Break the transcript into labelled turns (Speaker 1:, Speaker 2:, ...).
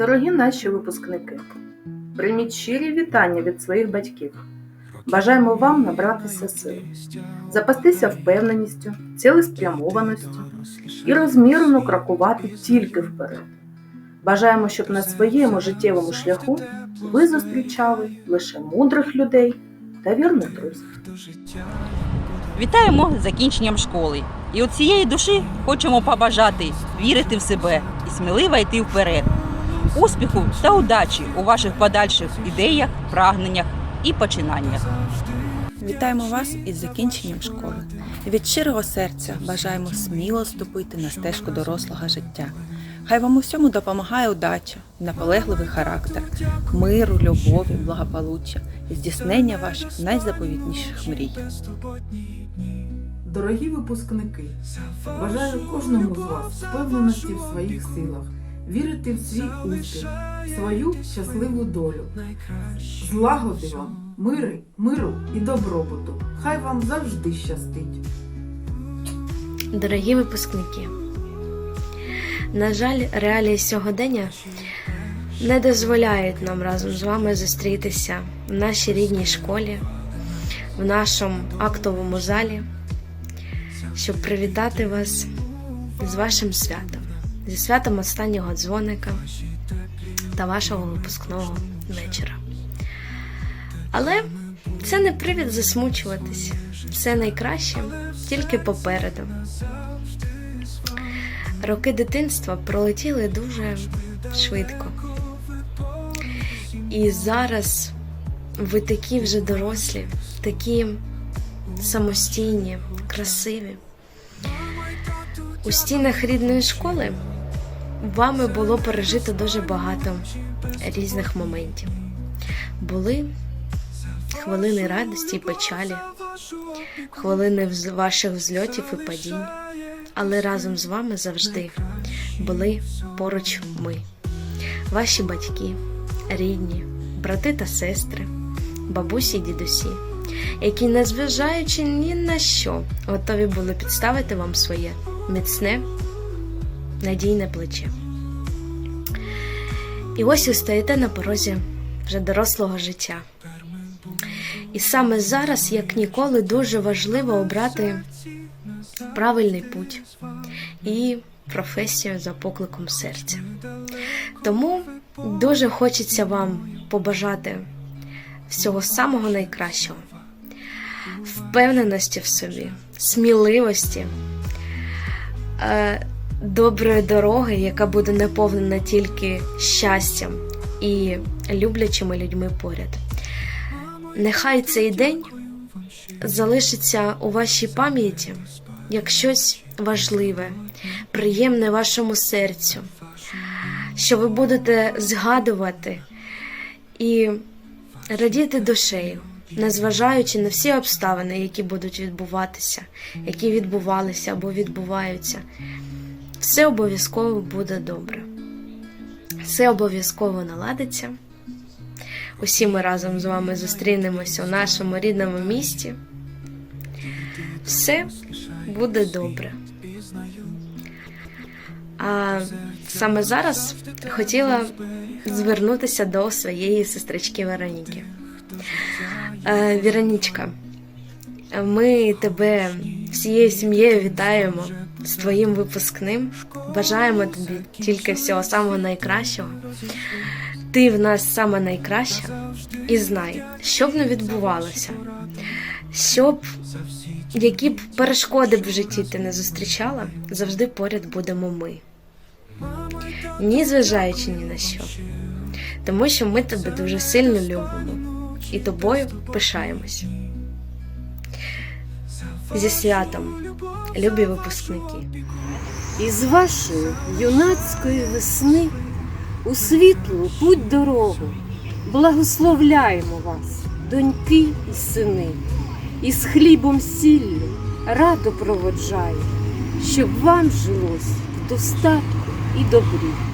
Speaker 1: Дорогі наші випускники, прийміть щирі вітання від своїх батьків. Бажаємо вам набратися сил, запастися впевненістю, цілеспрямованістю і розмірено крокувати тільки вперед. Бажаємо, щоб на своєму життєвому шляху ви зустрічали лише мудрих людей та вірних друзів.
Speaker 2: Вітаємо з закінченням школи. І от цієї душі хочемо побажати вірити в себе і сміливо йти вперед. Успіху та удачі у ваших подальших ідеях, прагненнях і починаннях.
Speaker 3: Вітаємо вас із закінченням школи. Від щирого серця бажаємо сміло ступити на стежку дорослого життя. Хай вам у всьому допомагає удача, наполегливий характер, миру, любові, благополуччя і здійснення ваших найзаповітніших мрій.
Speaker 4: Дорогі випускники, бажаю кожному з вас впевненості в своїх силах, вірити в свій успіх, свою щасливу долю. Злагоди вам, мири, миру і добробуту. Хай вам завжди щастить.
Speaker 5: Дорогі випускники, на жаль, реалії сьогодення не дозволяють нам разом з вами зустрітися в нашій рідній школі, в нашому актовому залі, щоб привітати вас з вашим святом, зі святом останнього дзвоника та вашого випускного вечора. Але це не привід засмучуватись. Все найкраще тільки попереду. Роки дитинства пролетіли дуже швидко. І зараз ви такі вже дорослі, такі самостійні, красиві. У стінах рідної школи вами було пережито дуже багато різних моментів. Були хвилини радості і печалі, хвилини ваших взльотів і падінь, але разом з вами завжди були поруч ми, ваші батьки, рідні, брати та сестри, бабусі й дідусі, які, незважаючи ні на що, готові були підставити вам своє міцне, надійне плече. І ось ви стоїте на порозі вже дорослого життя. І саме зараз, як ніколи, дуже важливо обрати правильний путь і професію за покликом серця. Тому дуже хочеться вам побажати всього самого найкращого, впевненості в собі, сміливості, доброї дороги, яка буде наповнена тільки щастям і люблячими людьми поряд. Нехай цей день залишиться у вашій пам'яті як щось важливе, приємне вашому серцю, що ви будете згадувати і радіти душею, незважаючи на всі обставини, які будуть відбуватися, які відбувалися або відбуваються. Все обов'язково буде добре. Все обов'язково наладиться. Усі ми разом з вами зустрінемося у нашому рідному місті. Все буде добре. А саме зараз хотіла звернутися до своєї сестрички Вероніки. Е, Віронічка, ми тебе всією сім'єю вітаємо з твоїм випускним. Бажаємо тобі тільки всього самого найкращого. Ти в нас саме найкраща, і знай, що б не відбувалося, щоб які б перешкоди б в житті ти не зустрічала, завжди поряд будемо ми. Ні зважаючи ні на що. Тому що ми тебе дуже сильно любимо і тобою пишаємось. Зі святом, любі випускники.
Speaker 6: Із вашої юнацької весни у світлу путь дорогу благословляємо вас, доньки і сини, і з хлібом сіллю радо проводжаю, щоб вам жилось в достатку і добрі.